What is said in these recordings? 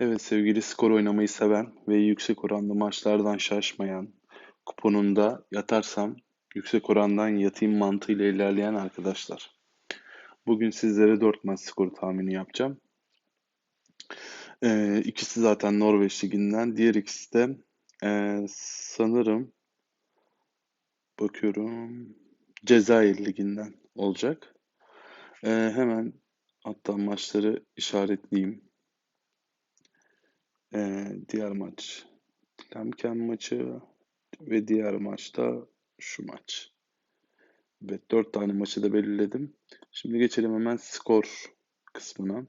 Evet sevgili skor oynamayı seven ve yüksek oranlı maçlardan şaşmayan, kuponunda yatarsam yüksek orandan yatayım mantığıyla ilerleyen arkadaşlar. Bugün sizlere 4 maç skoru tahmini yapacağım. Ee, ikisi zaten Norveç Ligi'nden. Diğer ikisi de e, sanırım bakıyorum Cezayir Ligi'nden olacak. Ee, hemen hatta maçları işaretleyeyim. Ee, diğer maç Lemken maçı ve diğer maçta şu maç. Evet dört tane maçı da belirledim. Şimdi geçelim hemen skor kısmına.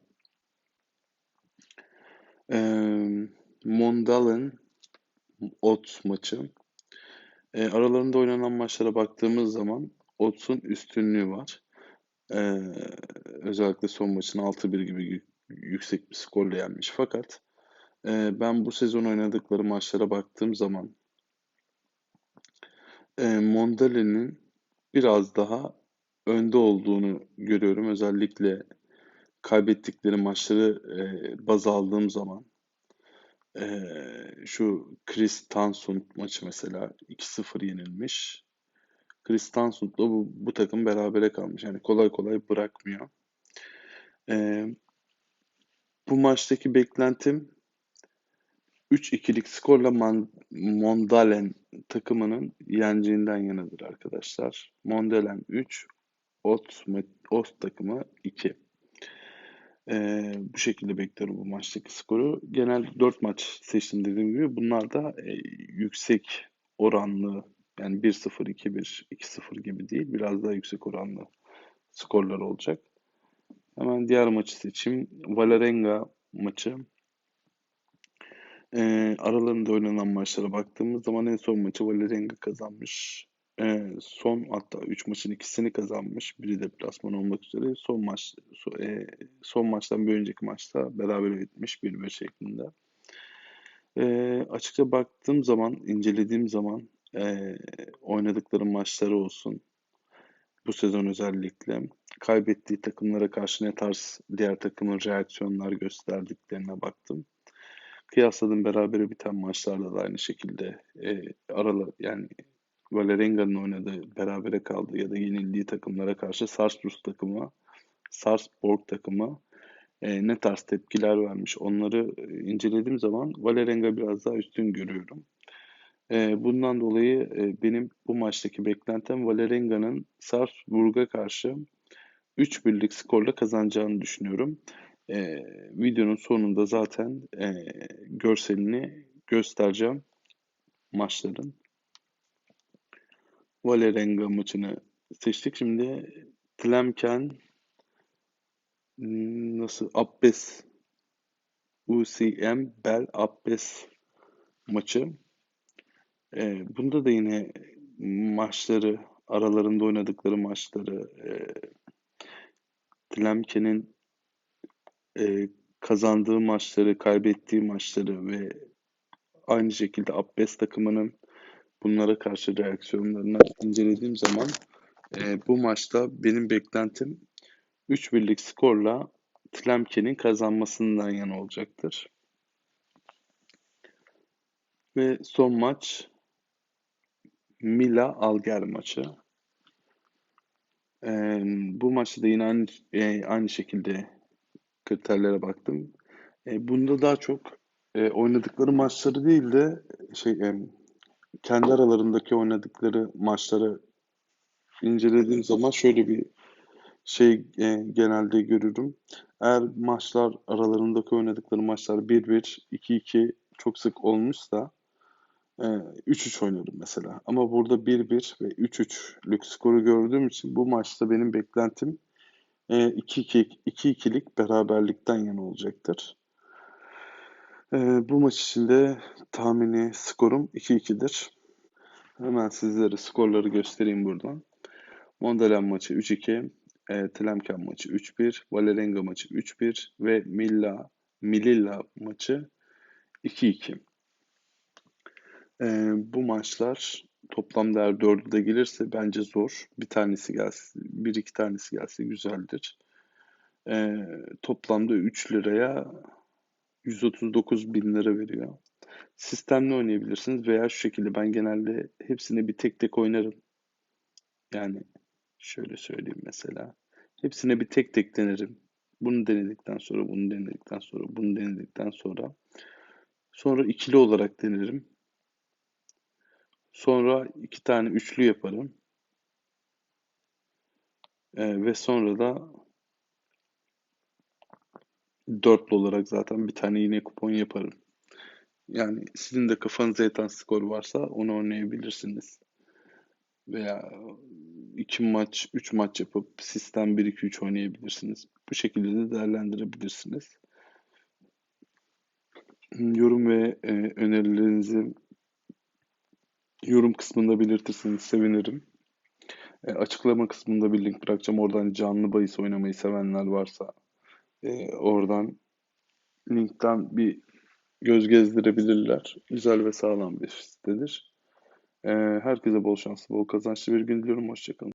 Ee, Mondalen Ots maçı. Ee, aralarında oynanan maçlara baktığımız zaman Ots'un üstünlüğü var. Ee, özellikle son maçın 6-1 gibi yüksek bir skorla yenmiş. Fakat ben bu sezon oynadıkları maçlara baktığım zaman Mondale'nin biraz daha önde olduğunu görüyorum. Özellikle kaybettikleri maçları baz aldığım zaman şu Chris Tansund maçı mesela 2-0 yenilmiş. Chris Tansund'la bu, bu takım berabere kalmış. Yani kolay kolay bırakmıyor. E, bu maçtaki beklentim 3-2'lik skorla Man Mondalen takımının yeneceğinden yanadır arkadaşlar. Mondalen 3, Ot, Ot takımı 2. Ee, bu şekilde bekliyorum bu maçtaki skoru. Genel 4 maç seçtim dediğim gibi. Bunlar da e, yüksek oranlı yani 1-0, 2-1, 2-0 gibi değil. Biraz daha yüksek oranlı skorlar olacak. Hemen diğer maçı seçeyim. Valerenga maçı. E, aralarında oynanan maçlara baktığımız zaman en son maçı Valerenga kazanmış. E, son hatta 3 maçın ikisini kazanmış. Biri de plasman olmak üzere. Son maç so, e, son maçtan bir önceki maçta beraber bitmiş 1-1 şeklinde. E, açıkça baktığım zaman, incelediğim zaman e, oynadıkları maçları olsun. Bu sezon özellikle kaybettiği takımlara karşı ne tarz diğer takımın reaksiyonlar gösterdiklerine baktım. Kıyasladım beraber biten maçlarda da aynı şekilde e, aralar yani Valerenga'nın oynadığı berabere kaldı ya da yenildiği takımlara karşı Sarsrus takımı, Sarsborg takımı e, ne tarz tepkiler vermiş onları e, incelediğim zaman Valerenga biraz daha üstün görüyorum. E, bundan dolayı e, benim bu maçtaki beklentim Valerenga'nın Sarsburg'a karşı 3 birlik skorla kazanacağını düşünüyorum. E, videonun sonunda zaten e, görselini göstereceğim maçların. Valerenga maçını seçtik. Şimdi Tlemken nasıl Abbes UCM Bel Abbes maçı. E, bunda da yine maçları aralarında oynadıkları maçları e, Tlemken'in e, kazandığı maçları, kaybettiği maçları ve aynı şekilde Abbes takımının bunlara karşı reaksiyonlarını incelediğim zaman e, bu maçta benim beklentim 3 birlik skorla Tlemken'in kazanmasından yana olacaktır. Ve son maç Mila Alger maçı. Ee, bu maçta da yine aynı, e, aynı şekilde kriterlere baktım. E, bunda daha çok e, oynadıkları maçları değil de şey e, kendi aralarındaki oynadıkları maçları incelediğim zaman şöyle bir şey e, genelde görürüm. Eğer maçlar aralarındaki oynadıkları maçlar 1-1, 2-2 çok sık olmuşsa e, 3-3 oynarım mesela. Ama burada 1-1 ve 3-3'lük skoru gördüğüm için bu maçta benim beklentim 2-2'lik e, beraberlikten yana olacaktır. E, bu maç için de tahmini skorum 2-2'dir. Hemen sizlere skorları göstereyim buradan. Mondelen maçı 3-2, e, Tlemken maçı 3-1, Valerenga maçı 3-1 ve Milla Mililla maçı 2-2. E, bu maçlar toplam değer 4'ü de gelirse bence zor. Bir tanesi gelsin, bir iki tanesi gelse güzeldir. E, toplamda 3 liraya 139 bin lira veriyor. Sistemli oynayabilirsiniz veya şu şekilde ben genelde hepsini bir tek tek oynarım. Yani şöyle söyleyeyim mesela. Hepsine bir tek tek denerim. Bunu denedikten sonra, bunu denedikten sonra, bunu denedikten sonra. Sonra ikili olarak denerim. Sonra iki tane üçlü yaparım. Ee, ve sonra da dörtlü olarak zaten bir tane yine kupon yaparım. Yani sizin de kafanıza yatan skor varsa onu oynayabilirsiniz. Veya iki maç, üç maç yapıp sistem 1-2-3 oynayabilirsiniz. Bu şekilde de değerlendirebilirsiniz. Yorum ve e, önerilerinizi yorum kısmında belirtirseniz sevinirim. E, açıklama kısmında bir link bırakacağım. Oradan canlı bahis oynamayı sevenler varsa e, oradan linkten bir göz gezdirebilirler. Güzel ve sağlam bir sitedir. E, herkese bol şans, bol kazançlı bir gün diliyorum. Hoşçakalın.